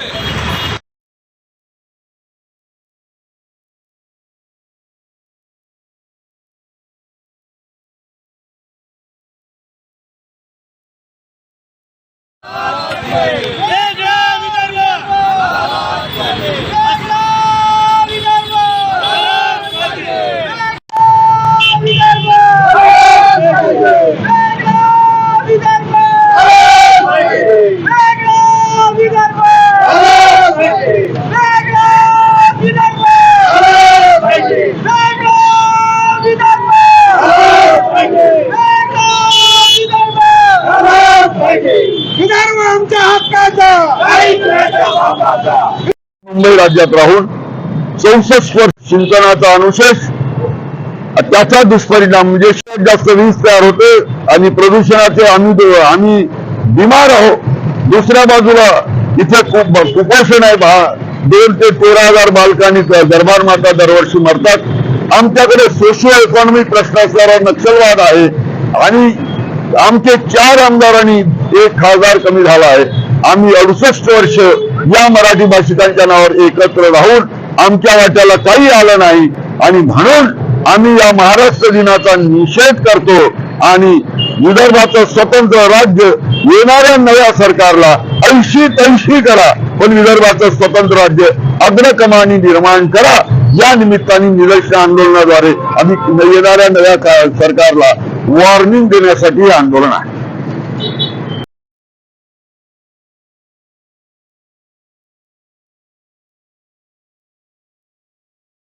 Amen. Mumbai राज्यात राहून चौसष्ट वर्ष सिंचनाचा अनुशेष त्याचा दुष्परिणाम म्हणजे जास्त वीज तयार होते आणि प्रदूषणाचे आम्ही आम्ही बिमार आहोत. दुसऱ्या बाजूला इथे कुपोषण आहे. दोन ते तेरा हजार बालकांनी दरबार माता दरवर्षी मरतात. आमच्याकडे सोशिओ इकॉनॉमिक प्रश्न असणारा नक्षलवाद आहे. आणि आमचे चार आमदारांनी एक खासदार कमी झाला आहे. आम्ही अडुसष्ट वर्ष या मराठी भाषिकांच्या नावावर एकत्र राहून आमच्या वाट्याला काही आलं नाही. आणि म्हणून आम्ही या महाराष्ट्र दिनाचा निषेध करतो आणि विदर्भाचं स्वतंत्र राज्य येणाऱ्या नव्या सरकारला ऐंशी ऐंशी करा. पण विदर्भाचं स्वतंत्र राज्य अग्रकमानी निर्माण करा. या निमित्ताने निदर्शन आंदोलनाद्वारे आम्ही येणाऱ्या नव्या का- सरकारला वॉर्निंग देण्यासाठी आंदोलन आहे.